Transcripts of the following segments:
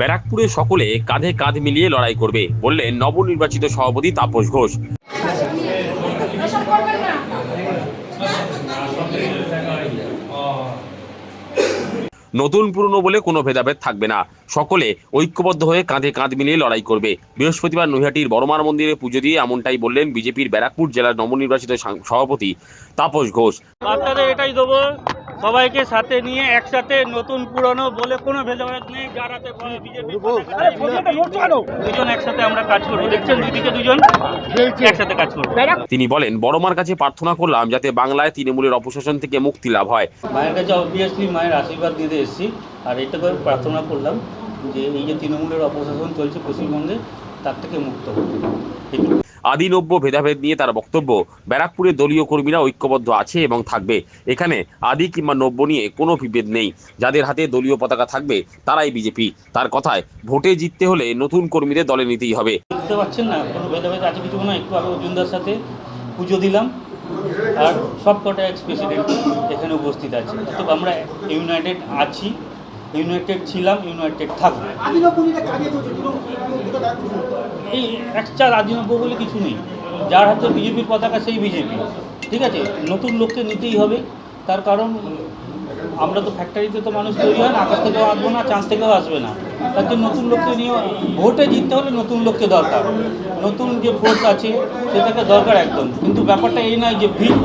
ব্যারাকপুরে সকলে কাঁধে কাঁধ মিলিয়ে লড়াই করবে, বললেন নবনির্বাচিত সভাপতি তাপস ঘোষ। নতুন পুরনো বলে কোনো ভেদাভেদ থাকবে না। সকলে ঐক্যবদ্ধ হয়ে কাঁধে কাঁধ মিলিয়ে লড়াই করবে। বৃহস্পতিবার নৈহাটির বড়মার মন্দিরে পুজো দিয়ে এমনটাই বললেন বিজেপির ব্যারাকপুর জেলার নবনির্বাচিত সভাপতি তাপস ঘোষ। আপনাদের এটাই দেবো সবাইকে সাথে নিয়ে একসাথে নতুন পুরনো বলে কোনো ভেদাভেদ নেই যারাতে দুজন একসাথে আমরা কাজ করব। দেখছেন দুদিকে দুজন? একসাথে কাজ করব। তিনি বলেন বড়মার কাছে প্রার্থনা করলাম যাতে বাংলায় তৃণমূলের অপশাসন থেকে মুক্তি লাভ হয়। মায়ের কাছে অবভিয়াসলি মায়ের আশীর্বাদ নিতে এসেছি। আর এটা করে প্রার্থনা করলাম যে এই যে তৃণমূলের অপশাসন চলছে পশ্চিমবঙ্গে তার থেকে মুক্ত হতে এটুকু আদিনব্য ভেদাভেদ নিয়ে তার বক্তব্য। ব্যারাকপুরে দলীয় কর্মীরা ঐক্যবদ্ধ আছে এবং থাকবে। এখানে আদি কিংবা নব্য নিয়ে কোনো বিভেদ নেই। যাদের হাতে দলীয় পতাকা থাকবে, তারাই বিজেপি। তার কথায়, ভোটে জিততে হলে নতুন কর্মীদের দলে নিতেই হবে। বুঝতে পারছেন না, কোনো ভেদাভেদ আছে কিছু না, একটু আগে অর্জুনদার সাথে পুজো দিলাম। আর সব কটা এক্স প্রেসিডেন্ট এখানে উপস্থিত আছে। অর্থাৎ আমরা ইউনাইটেড আছি। ইউনাইটেড ছিলাম ইউনাইটেড থাকব। এই এক্সট্রা রাজিনব্য বলে কিছু নেই। যার হাতে বিজেপির পতাকা সেই বিজেপি। ঠিক আছে? নতুন লোককে নিতেই হবে। তার কারণ, আমরা তো ফ্যাক্টরিতে তো মানুষ তৈরি হয় না, আকাশ থেকেও আসব না, চাঁদ থেকেও আসবে না। তার জন্য নতুন লোককে নিয়ে ভোটে জিততে হলে নতুন লোককে দরকার। নতুন যে ফোর্স আছে, সেটাকে দরকার একদম। কিন্তু ব্যাপারটা এই নয় যে ভিত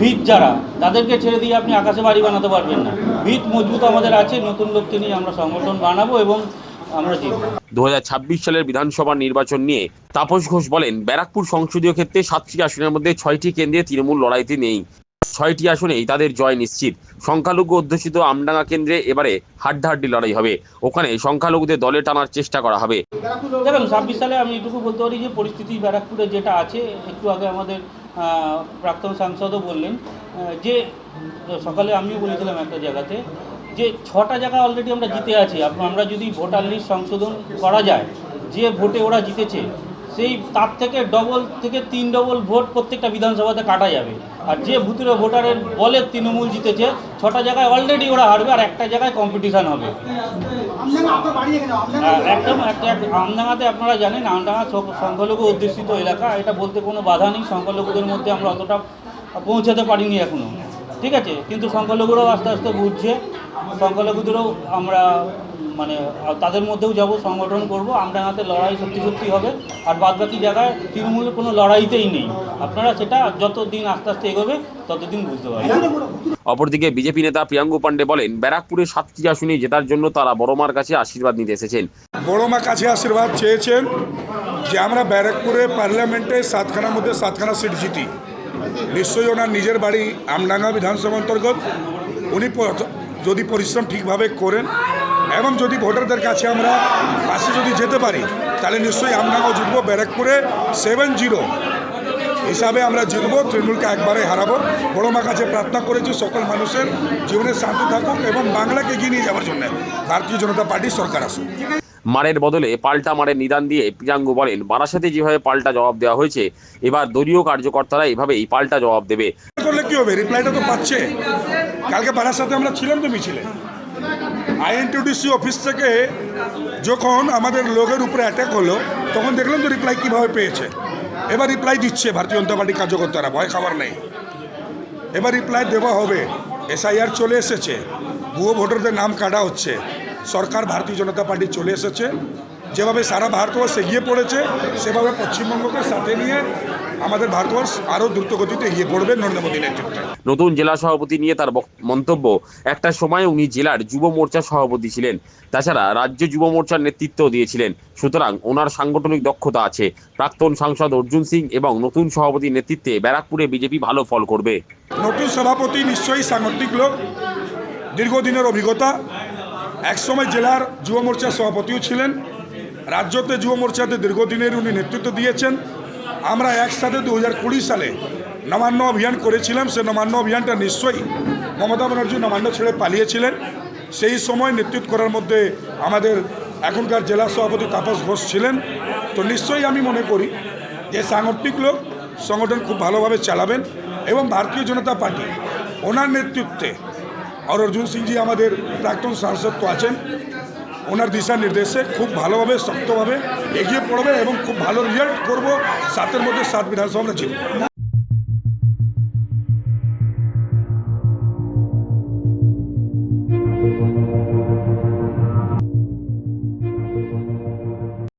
ভিত যারা তাদেরকে ছেড়ে দিয়ে আপনি আকাশে বাড়ি বানাতে পারবেন না। ভিত মজবুত আমাদের আছে নতুন লোককে নিয়ে আমরা সংগঠন বানাবো এবং আমরা জিতবো। দু সালের বিধানসভা নির্বাচন নিয়ে তাপস ঘোষ বলেন ব্যারাকপুর সংসদীয় ক্ষেত্রে সাতটি আসনের মধ্যে ছয়টি কেন্দ্রে তৃণমূল লড়াইতে নেই। ছয়টি আসনেই তাদের জয় নিশ্চিত। সংখ্যালঘু অধ্যুষিত আমডাঙ্গা কেন্দ্রে এবারে হাড্ডাহাড্ডি লড়াই হবে। ওখানে সংখ্যালঘুদের দলে টানার চেষ্টা করা হবে। দেখুন ছাব্বিশ সালে আমি এটুকু বলতে পারি যে পরিস্থিতি ব্যারাকপুরে যেটা আছে একটু আগে আমাদের প্রাক্তন সাংসদও বললেন যে, সকালে আমিও বলেছিলাম একটা জায়গাতে, যে ছটা জায়গা অলরেডি আমরা জিতে আছি। আমরা যদি ভোটার লিস্ট সংশোধন করা যায়, যে ভোটে ওরা জিতেছে সেই তার থেকে ডবল থেকে তিন ডবল ভোট প্রত্যেকটা বিধানসভাতে কাটা যাবে। আর যে ভূতুরে ভোটারের বলে তৃণমূল জিতেছে, ছটা জায়গায় অলরেডি ওরা হারবে আর একটা জায়গায় কম্পিটিশান হবে। একদম আমডাঙ্গাতে আপনারা জানেন, আমডাঙ্গা সংখ্যালঘু অধ্যুষিত এলাকা, এটা বলতে কোনো বাধা নেই। সংখ্যালঘুদের মধ্যে আমরা অতটা পৌঁছাতে পারিনি এখনও ঠিক আছে? কিন্তু সংখ্যালঘুরাও আস্তে আস্তে বুঝছে। সংখ্যালঘুদেরও আমরা মানে তাদের মধ্যেও যাব সংগঠন করব আমরা হাতে লড়াই সত্যি সত্যি হবে আর বাদ বাকি জায়গায় তৃণমূলের কোনো লড়াইতেই নেই। আপনারা সেটা যত দিন আস্তে আস্তে এগোবে ততদিন বুঝতে পারবেন। অপরদিকে বিজেপি নেতা প্রিয়াঙ্গু পান্ডে বলেন ব্যারাকপুরে সাতটি আসনে জেতার জন্য তারা বড়মার কাছে আশীর্বাদ নিতে এসেছেন। বড়মার কাছে আশীর্বাদ চেয়েছেন যে আমরা ব্যারাকপুরে পার্লামেন্টে সাতখানার মধ্যে সাতখানা সিট জিতি। নিশ্চয়ই ওনার নিজের বাড়ি আমডাঙ্গা বিধানসভা অন্তর্গত। উনি যদি পরিশ্রম ঠিকভাবে করেন এবং যদি ভোটারদের কাছে আমরা পাশে যদি যেতে পারি তাহলে নিশ্চয়ই আমডাঙ্গাও জিতবো ব্যারাকপুরে সেভেন জিরো হিসাবে আমরা জিতবো তৃণমূলকে একবারে হারাবো। বড় মা কাছে প্রার্থনা করেছি সকল মানুষের জীবনে শান্তি থাকুক এবং বাংলাকে এগিয়ে নিয়ে যাওয়ার জন্য। ভারতীয় জনতা পার্টির সরকার আসুক। মারের বদলে পাল্টা মারের নিদান দিয়ে প্রিয়াঙ্গু বলেন বারাসাতে যেভাবে পাল্টা জবাব দেওয়া হয়েছে এবার দলীয় কার্যকর্তারা এভাবেই পাল্টা জবাব দেবে। করলে কি হবে? রিপ্লাইটা তো পাচ্ছে। কালকে বারার সাথে আমরা ছিলাম তো মিছিলে। আইএনটিডিসি অফিস থেকে যখন আমাদের লোকের উপরে অ্যাটাক হলো, তখন দেখলাম তো রিপ্লাই কীভাবে পেয়েছে। এবার রিপ্লাই দিচ্ছে ভারতীয় জনতা পার্টি কার্যকর্তারা, ভয় খাবার নেই। এবার রিপ্লাই দেওয়া হবে। এসআইআর চলে এসেছে। ভুয়ো ভোটারদের নাম কাটা হচ্ছে। সরকার ভারতীয় জনতা পার্টি চলে এসেছে। যেভাবে সারা ভারতবর্ষ এগিয়ে পড়েছে, সেভাবে পশ্চিমবঙ্গকে সাথে নিয়ে আমাদের ভারতবর্ষ আরও দ্রুতগতিতে এগিয়ে পড়বে নরেন্দ্র মোদী নেতৃত্বে। নতুন জেলা সভাপতি নিয়ে তার মন্তব্য একটা সময় উনি জেলার যুব মোর্চার সভাপতি ছিলেন তাছাড়া রাজ্য যুব মোর্চার নেতৃত্ব দিয়েছিলেন সুতরাং ওনার সাংগঠনিক দক্ষতা আছে। প্রাক্তন সাংসদ অর্জুন সিং এবং নতুন সভাপতির নেতৃত্বে ব্যারাকপুরে বিজেপি ভালো ফল করবে। নতুন সভাপতি নিশ্চয়ই সাংগঠনিক লোক দীর্ঘদিনের অভিজ্ঞতা একসময় জেলার যুব মোর্চার সভাপতিও ছিলেন রাজ্যতে যুব মোর্চাতে দীর্ঘদিনের উনি নেতৃত্ব দিয়েছেন আমরা একসাথে দু হাজার কুড়ি সালে নবান্ন অভিযান করেছিলাম, সে নবান্ন অভিযানটা নিশ্চয়ই মমতা ব্যানার্জি নবান্ন ছেড়ে পালিয়েছিলেন। সেই সময় নেতৃত্ব করার মধ্যে আমাদের এখনকার জেলা সভাপতি তাপস ঘোষ ছিলেন। তো নিশ্চয়ই আমি মনে করি যে সাংগঠনিক লোক সংগঠন খুব ভালোভাবে চালাবেন এবং ভারতীয় জনতা পার্টি ওনার নেতৃত্বে, আর অর্জুন সিংজি আমাদের প্রাক্তন সাংসদ তো আছেন ওনার দিশা নির্দেশে খুব ভালোভাবে, শক্তভাবে এগিয়ে পড়বে এবং খুব ভালো রেজাল্ট করব সাতের মধ্যে সাত বিধানসভা আমরা